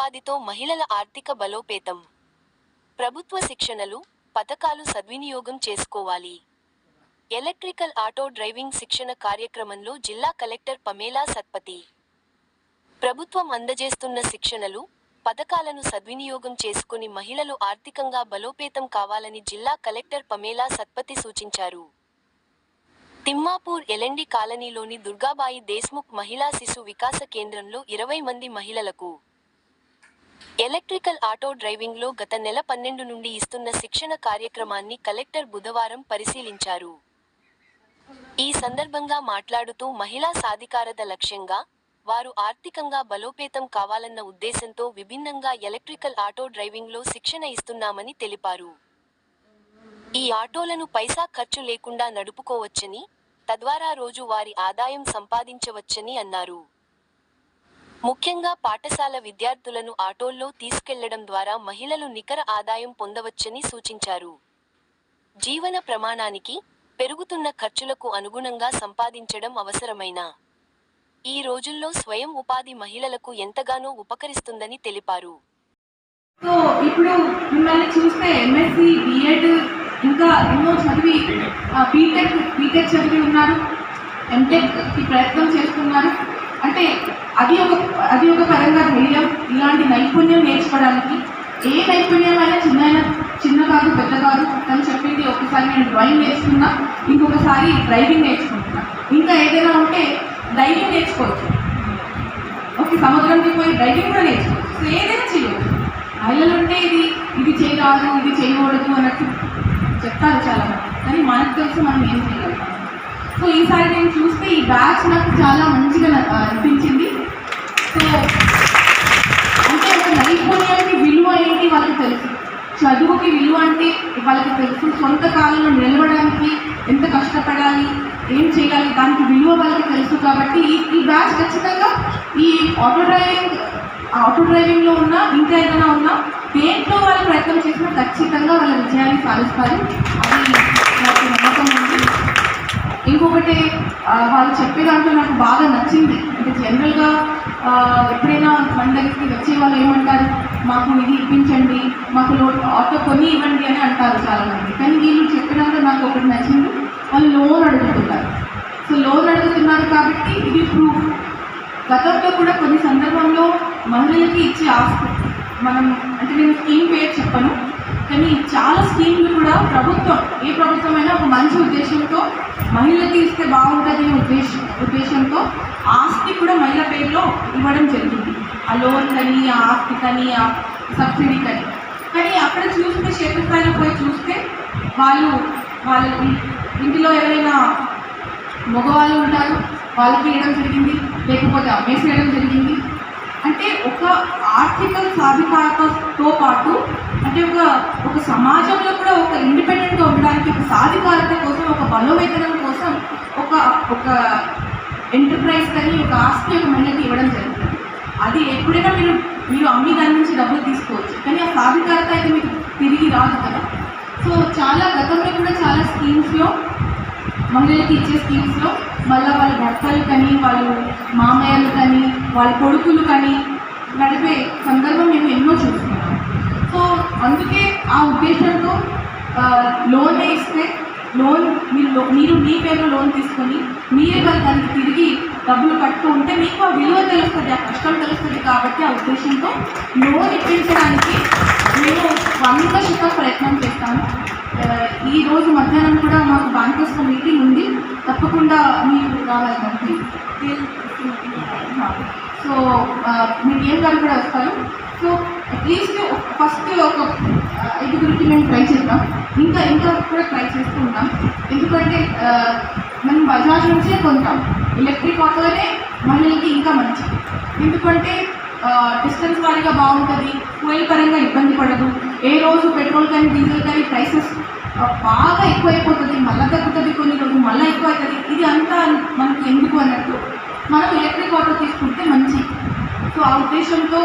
ఉపాధితో మహిళల ఆర్థిక బలోపేతం. ప్రభుత్వ శిక్షణలు పథకాలు సద్వినియోగం చేసుకోవాలి. ఎలక్ట్రికల్ ఆటో డ్రైవింగ్ శిక్షణ కార్యక్రమంలో జిల్లా కలెక్టర్ పమేలా సత్పతి. ప్రభుత్వం అందజేస్తున్న శిక్షణలు పథకాలను సద్వినియోగం చేసుకుని మహిళలు ఆర్థికంగా బలోపేతం కావాలని జిల్లా కలెక్టర్ పమేలా సత్పతి సూచించారు. తిమ్మాపూర్ ఎలండి కాలనీలోని దుర్గాబాయి దేశ్ముఖ్ మహిళా శిశు వికాస కేంద్రంలో ఇరవై మంది మహిళలకు ఎలక్ట్రికల్ ఆటో డ్రైవింగ్లో గత నెల పన్నెండు నుండి ఇస్తున్న శిక్షణ కార్యక్రమాన్ని కలెక్టర్ బుధవారం పరిశీలించారు. ఈ సందర్భంగా మాట్లాడుతూ మహిళా సాధికారత లక్ష్యంగా వారు ఆర్థికంగా బలోపేతం కావాలన్న ఉద్దేశంతో విభిన్నంగా ఎలక్ట్రికల్ ఆటో డ్రైవింగ్లో శిక్షణ ఇస్తున్నామని తెలిపారు. ఈ ఆటోలను పైసా ఖర్చు లేకుండా నడుపుకోవచ్చని తద్వారా రోజు వారి ఆదాయం సంపాదించవచ్చని అన్నారు. ముఖ్యంగా పాఠశాల విద్యార్థులను ఆటోల్లో తీసుకెళ్ళడం ద్వారా మహిళలు నికర ఆదాయం పొందవచ్చని సూచించారు. జీవన ప్రమాణానికి పెరుగుతున్న ఖర్చులకు అనుగుణంగా సంపాదించడం అవసరమైన. ఈ రోజుల్లో స్వయం ఉపాధి మహిళలకు ఎంతగానో ఉపకరిస్తుందని తెలిపారు. సో ఇప్పుడు మిమ్మల్ని చూస్తే ఎంఎస్సి బిఎడ్ ఇంకా ఎన్నో చదివి బీటెక్ బీటెక్ చదివి ఉన్నారు. ఎంటెక్ ప్రయత్నం చేస్తున్నారు. అంటే అది ఒక అది ఒక పరంగా ధైర్యం ఇలాంటి నైపుణ్యం నేర్చుకోవడానికి ఏ నైపుణ్యం అయినా చిన్న చిన్న కాదు పెద్ద కాదు అని చెప్పింది ఒకసారి నేను డ్రాయింగ్ నేర్చుకున్నా ఇంకొకసారి డ్రైవింగ్ నేర్చుకుంటున్నా. ఇంకా ఏదైనా ఉంటే డ్రైవింగ్ నేర్చుకోవచ్చు. ఓకే సముద్రంకి పోయి డ్రైవింగ్ కూడా నేర్చుకోవచ్చు. సో ఏదైనా చేయవచ్చు మహిళలు ఉంటే ఇది ఇది చేయరాదు ఇది చేయకూడదు అన్నట్టు చెప్తారు చాలా కానీ మనకు తెలిసి మనం ఏం చేయగలుగుతాం సో ఈసారి నేను చూస్తే ఈ బ్యాచ్ నాకు చాలా మంచిగా అనిపించింది. సో అంటే ఒక నైపుణ్యానికి విలువ ఏంటి వాళ్ళకి తెలుసు. చదువుకి విలువ అంటే వాళ్ళకి తెలుసు. సొంత కాలంలో నిలవడానికి ఎంత కష్టపడాలి ఏం చేయాలి దానికి విలువ వాళ్ళకి తెలుసు కాబట్టి ఈ- బ్యాచ్ ఖచ్చితంగా ఈ ఆటో డ్రైవింగ్ ఆటో డ్రైవింగ్లో ఉన్న ఇంకా ఏదైనా ఉన్నా దేంట్లో వాళ్ళు ప్రయత్నం చేసినా ఖచ్చితంగా వాళ్ళ విజయాన్ని సాధిస్తారు. అది నాకు ఇంకొకటి వాళ్ళు చెప్పే దాంట్లో నాకు బాగా నచ్చింది. అంటే జనరల్గా ఎప్పుడైనా మన దగ్గరికి వచ్చే వాళ్ళు ఏమంటారు మాకు ఇది ఇప్పించండి మాకు లో ఆటో కొని ఇవ్వండి అని అంటారు చాలామంది. కానీ వీళ్ళు చెప్పినాక నాకు ఒకటి నచ్చింది వాళ్ళు లోన్ అడుగుతున్నారు. సో లోన్ అడుగుతున్నారు కాబట్టి ఇది ప్రూఫ్ గతంలో కూడా కొన్ని సందర్భంలో మహిళలకి ఇచ్చే ఆస్తి. మనం అంటే నేను స్కీమ్ పేరు చెప్పను కానీ చాలా స్కీమ్లు కూడా ప్రభుత్వం ఏ ప్రభుత్వమైనా ఒక మంచి ఉద్దేశంతో మహిళకి ఇస్తే బాగుంటుంది అనే ఉద్దేశం ఉద్దేశంతో ఆస్తి కూడా మహిళ పేరులో ఇవ్వడం జరిగింది. ఆ లోన్ కానీ ఆ ఆస్తి కానీ ఆ సబ్సిడీ కానీ. కానీ అక్కడ చూస్తే క్షేత్రస్థాయిలో పోయి చూస్తే వాళ్ళు వాళ్ళ ఇంటిలో ఎవరైనా మగవాళ్ళు ఉంటారు వాళ్ళకి ఇవ్వడం జరిగింది. లేకపోతే అమ్మేసేయడం జరిగింది. అంటే ఒక ఆర్థిక సాధికారతతో పాటు అంటే ఒక ఒక సమాజంలో కూడా ఒక ఇండిపెండెంట్గా ఉండడానికి ఒక సాధికారత కోసం ఒక బలోవేతనం ఒక ఒక ఎంటర్ప్రైజ్ కానీ ఒక ఆస్తి ఒక మహిళకి ఇవ్వడం జరుగుతుంది. అది ఎప్పుడైనా మీరు మీరు అమ్మి దాని నుంచి డబ్బులు తీసుకోవచ్చు. కానీ ఆ సాధికారత అయితే మీకు తిరిగి రాదు కదా. సో చాలా గతంలో కూడా చాలా స్కీమ్స్లో మహిళలకి ఇచ్చే స్కీమ్స్లో మళ్ళీ వాళ్ళ భర్తలు కానీ వాళ్ళు మామయ్యలు కానీ వాళ్ళ కొడుకులు కానీ నడిపే సందర్భం మేము ఎన్నో చూస్తున్నాం. సో అందుకే ఆ ఉద్దేశంతో ఆ, లోన్ ఇస్తే లోన్ మీరు మీరు మీ పేరులో లోన్ తీసుకొని మీరే మరి దానికి తిరిగి డబ్బులు కట్టుతూ ఉంటే మీకు ఆ విలువ తెలుస్తుంది ఆ కష్టం తెలుస్తుంది కాబట్టి ఆ ఉద్దేశంతో లోన్ ఇప్పించడానికి మేము వంద శాతం ప్రయత్నం చేస్తాము. ఈ రోజు మధ్యాహ్నం కూడా మాకు బ్యాంకర్స్తో మీటింగ్ ఉంది. తప్పకుండా మీరు రావాలి. సో మీకు ఏం గారు కూడా వస్తారు సో అట్లీస్ట్ ఫస్ట్ ఒక ఐదుగురికి మేము ట్రై చేద్దాం. ఇంకా ఇంకా కూడా ట్రై చేస్తూ ఉంటాం ఎందుకంటే మనం బజాజ్ నుంచే కొంటాం. ఎలక్ట్రిక్ ఆటోనే మహిళలకి ఇంకా మంచిది. ఎందుకంటే డిస్టెన్స్ వారీగా బాగుంటుంది. ఫ్యూయల్ పరంగా ఇబ్బంది పడదు. ఏ రోజు పెట్రోల్ కానీ డీజిల్ కానీ ప్రైసెస్ బాగా ఎక్కువైపోతుంది. మళ్ళీ తగ్గుతుంది కొన్ని రోజులు మళ్ళీ ఎక్కువ అవుతుంది ఇది అంతా మనకు ఎందుకు అన్నట్టు మనకు ఎలక్ట్రిక్ ఆటో తీసుకుంటే మంచి. సో ఆ ఉద్దేశంతో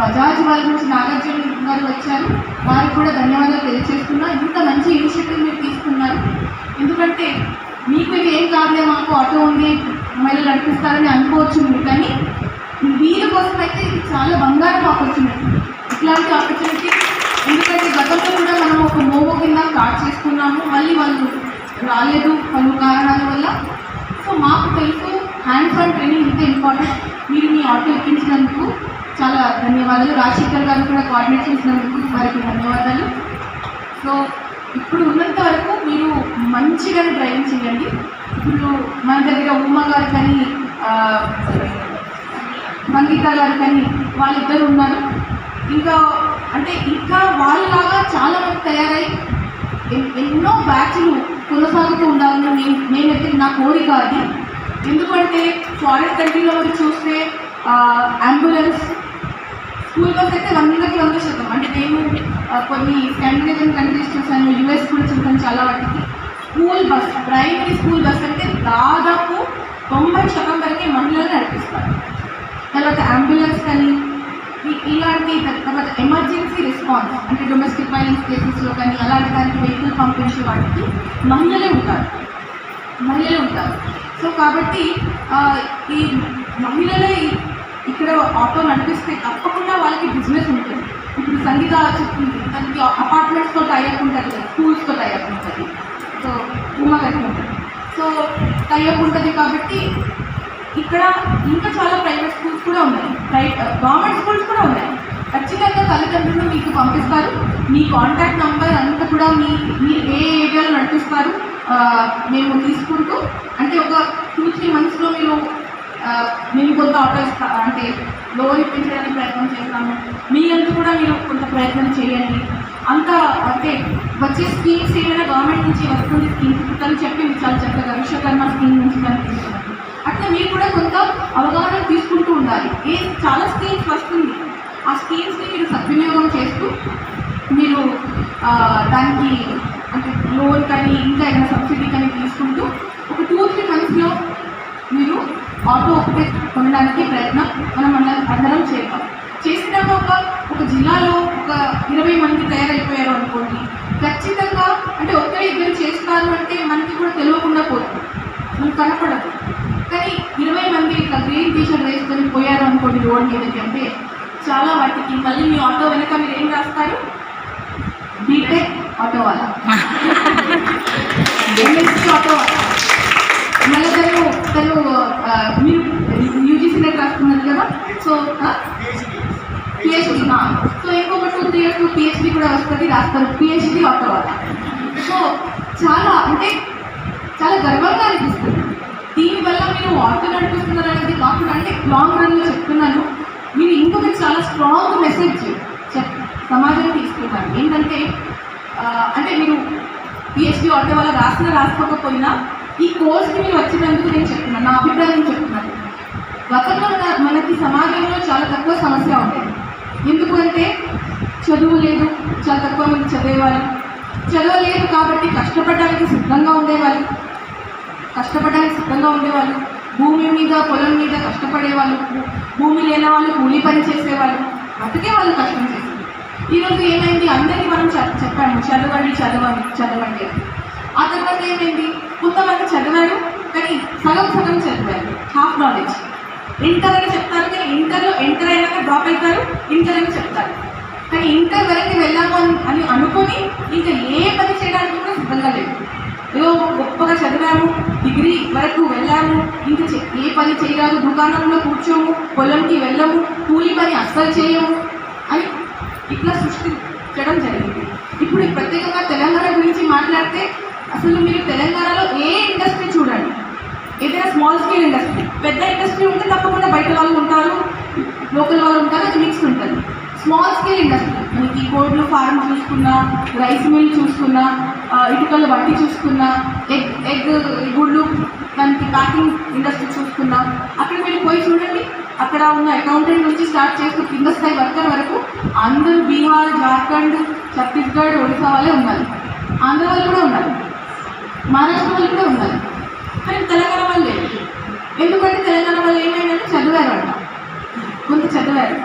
బజాజ్ వాళ్ళ నుంచి నాగార్జున గారు వచ్చారు. వారికి కూడా ధన్యవాదాలు తెలియజేస్తున్నా ఇంత మంచి ఇనిషియేటివ్ మీరు తీసుకున్నారు. ఎందుకంటే మీకు ఇది ఏం కాదులే మాకు ఆటో ఉంది మహిళలు నడిపిస్తారని అనుకోవచ్చు మీరు కానీ వీళ్ళ కోసం అయితే ఇది చాలా బంగారం ఆపర్చునిటీ ఇట్లాంటి ఆపర్చునిటీ ఎందుకంటే గతంలో కూడా మనం ఒక మోమో కింద స్టార్ట్ చేసుకున్నాము. మళ్ళీ వాళ్ళు రాలేదు పలు కారణాల వల్ల. సో మాకు తెలుసు హ్యాండ్స్ ఆన్ ట్రైనింగ్ ఇంత ఇంపార్టెంట్ మీరు మీ ఆటో ఎక్కించినందుకు చాలా ధన్యవాదాలు రాజశేఖర్ గారు కూడా కోఆర్డినేట్ చేసినందుకు వారికి ధన్యవాదాలు. సో ఇప్పుడు ఉన్నంత వరకు మీరు మంచిగా డ్రైవింగ్ చేయండి. ఇప్పుడు మన దగ్గర ఉమ్మ గారు కానీ మంగిత గారు కానీ వాళ్ళిద్దరు ఉన్నారు. ఇంకా అంటే ఇంకా వాళ్ళలాగా చాలా మంది తయారై ఎన్నో బ్యాచ్లు కొనసాగుతూ ఉండాలని నేను నేనైతే నా కోరిక అది. ఎందుకంటే ఫారిన్ కంట్రీలో మరి చూస్తే అంబులెన్స్ స్కూల్ బస్ అయితే వందకి వంద శాతం. అంటే నేను కొన్ని స్కాండినేవియన్ కంట్రీస్ చూసాను యూఎస్ కూడా చూసాను చాలా వాటికి. School bus primary school bus అంటే దాదాపు తొంభై శాతం వరకే మహిళలు నడిపిస్తారు. తర్వాత అంబులెన్స్ కానీ ఇలాంటి తర్వాత ఎమర్జెన్సీ రెస్పాన్స్ అంటే డొమెస్టిక్ వైలెన్స్ కేసెస్లో కానీ అలాంటి దానికి వెహికల్ పంపించే వాటికి మహిళలే ఉంటారు. మహిళలు సో కాబట్టి ఈ మహిళలే ఇక్కడ ఆటో నడిపిస్తే తప్పకుండా వాళ్ళకి బిజినెస్ ఉంటుంది. ఇప్పుడు సంగీత చెప్తుంది దానికి అపార్ట్మెంట్స్తో టైఅప్ ఉంటుంది కదా స్కూల్స్తో టైఅప్ ఉంటుంది. సో ఉమా ఉంటుంది. సో టైఅప్ ఉంటుంది కాబట్టి ఇక్కడ ఇంకా చాలా ప్రైవేట్ స్కూల్స్ కూడా ఉన్నాయి. ప్రైవేట్ గవర్నమెంట్ స్కూల్స్ కూడా ఉన్నాయి. ఖచ్చితంగా తల్లిదండ్రులు మీకు పంపిస్తారు. మీ కాంటాక్ట్ నెంబర్ అంతా కూడా మీ మీరు ఏ ఏరియాలో నడిపిస్తారు. మేము తీసుకుంటూ అంటే ఒక టూ త్రీ మంత్స్లో మీరు మేము కొంత ఆర్డర్స్ అంటే లోన్ ఇప్పించడానికి ప్రయత్నం చేస్తాము. మీ అంతా కూడా మీరు కొంత ప్రయత్నం చేయండి. అంత అంటే వచ్చే స్కీమ్స్ ఏమైనా గవర్నమెంట్ నుంచి వస్తుంది స్కీమ్స్ తను చెప్పి చాలా చక్కగా విశ్వకర్మ స్కీమ్ నుంచి కనిపిస్తుంది అట్లా మీరు కూడా కొంత అవగాహన తీసుకుంటూ ఉండాలి. ఏ చాలా స్కీమ్స్ వస్తుంది. ఆ స్కీమ్స్ని మీరు సద్వినియోగం చేస్తూ మీరు దానికి అంటే లోన్ కానీ ఇంకా ఏదైనా సబ్సిడీ కానీ తీసుకుంటూ ఒక టూ త్రీ మంత్స్లో మీరు ఆటో ఒకటే కొనడానికి ప్రయత్నం మనం అందరం అందరం చేద్దాం. చేసినాక ఒక ఒక జిల్లాలో ఒక ఇరవై మంది తయారైపోయారు అనుకోండి ఖచ్చితంగా అంటే ఒక్కరి ఇద్దరు చేస్తారు అంటే మనకి కూడా తెలియకుండా పోతుంది. మనకు కనపడదు. కానీ ఇరవై మంది ఇట్లా గ్రీన్ టీషర్ట్ వేసుకొని పోయారు అనుకోండి రోడ్ మీదకి అంటే చాలా వాటికి మళ్ళీ మీ ఆటో వెనక మీరు ఏం రాస్తారు? బీటెక్ ఆటో వాళ్ళ ఎంఎస్సీ ఆటో వాళ్ళ మళ్ళీ తను తను ఆ, మీరు యూజీసీ నెట్ రాస్తున్నారు కదా? సో పిహెచ్డి సో ఇంకొక టూ త్రీ ఇయర్స్ పిహెచ్డి కూడా వస్తుంది రాస్తారు పిహెచ్డి ఆటో వాళ్ళ సో చాలా అంటే చాలా గర్వంగా అనిపిస్తుంది. దీనివల్ల మీరు ఆటో నడిపిస్తున్నారు అనేది కాకుండా అంటే లాంగ్ రన్లో చెప్తున్నాను. మీరు ఇంకొక చాలా స్ట్రాంగ్ మెసేజ్ చెప్ సమాజానికి ఇస్తున్నారు. ఏంటంటే అంటే మీరు పిహెచ్డి అంటే వాళ్ళ రాసిన రాసుకోకపోయినా ఈ కోర్స్కి మీరు వచ్చినందుకు నేను చెప్తున్నాను నా అభిప్రాయం చెప్తున్నాను. గతంలో మన- మనకి సమాజంలో చాలా తక్కువ సమస్య ఉంటుంది. ఎందుకంటే చదువు లేదు చాలా తక్కువ మంది చదివేవాళ్ళు. చదవలేదు కాబట్టి కష్టపడడానికి సిద్ధంగా ఉండేవాళ్ళు. కష్టపడడానికి సిద్ధంగా ఉండేవాళ్ళు. భూమి మీద పొలం మీద కష్టపడేవాళ్ళు. భూమి లేని వాళ్ళు కూలీ పని చేసేవాళ్ళు. అందుకే వాళ్ళు కష్టం చేసేవాళ్ళు. ఈరోజు ఏమైంది? అందరికీ మనం చ- చెప్పాము చదవండి చదవండి చదవండి. ఆ తర్వాత ఏమైంది? కొంతమంది చదివారు కానీ సగం సగం చదివారు. హాఫ్ నాలెడ్జ్ ఇంటర్ అని చెప్తారు కానీ ఇంటర్లో ఎంటర్ అయినాక డ్రాప్ అవుతారు ఇంటర్ అని చెప్తారు. కానీ ఇంటర్ వరకు వెళ్ళాము అని అని అనుకొని ఇంకా ఏ పని చేయడానికి కూడా సిద్ధంగా లేదు ఏదో గొప్పగా చదివాము డిగ్రీ వరకు వెళ్ళాము ఇంకా ఏ పని చేయరాదు దుకాణంలో కూర్చోము పొలంకి వెళ్ళము కూలి పని అస్సలు చేయము. ఇట్లా సృష్టించడం జరిగింది. ఇప్పుడు ప్రత్యేకంగా తెలంగాణ గురించి మాట్లాడితే అసలు మీరు తెలంగాణలో ఏ ఇండస్ట్రీ చూడండి. ఏదైనా స్మాల్ స్కేల్ ఇండస్ట్రీ పెద్ద ఇండస్ట్రీ ఉంటే తప్పకుండా బయట వాళ్ళు ఉంటారు లోకల్ వాళ్ళు ఉంటారు అది మిక్స్ ఉంటుంది. స్మాల్ స్కేల్ ఇండస్ట్రీ మనకి కోడ్లు ఫార్మ్ చూసుకున్నా రైస్ మిల్ చూసుకున్నా ఇటుకల బట్టి చూసుకున్నా ఎగ్ ఎగ్ గుళ్ళు దానికి ప్యాకింగ్ ఇండస్ట్రీ చూసుకున్నా అక్కడ పోయి చూడండి. అక్కడ ఉన్న అకౌంటెంట్ నుంచి స్టార్ట్ చేస్తూ కింద స్థాయి వర్కర్ వరకు అందరూ బీహార్ జార్ఖండ్ ఛత్తీస్గఢ్ ఒడిశా వాళ్ళే ఉన్నారు. ఆంధ్ర వాళ్ళు కూడా ఉన్నారు. మహారాష్ట్ర వాళ్ళు కూడా ఉన్నారు. కానీ తెలంగాణ వాళ్ళు లేదు ఎందుకంటే తెలంగాణ వాళ్ళు ఏమైందంటే చదివారు అంట. కొంత చదివారు.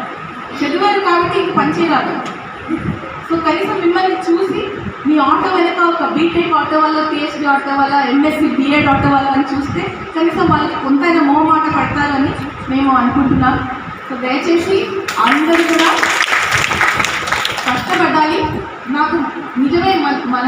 చదివారు కాబట్టి ఇంక పనిచేయరాదు సో కనీసం మిమ్మల్ని చూసి మీ ఆటో వెనక ఒక బీటెక్ ఆటో వల్ల పిహెచ్డి ఆటో వల్ల ఎంఎస్సి బిఎడ్ ఆటో వల్ల అని చూస్తే కనీసం వాళ్ళకి కొంతైనా మోహమాట పడతారని మేము అనుకుంటున్నాం. సో దయచేసి అందరూ కూడా కష్టపడాలి. నాకు నిజమే మన మన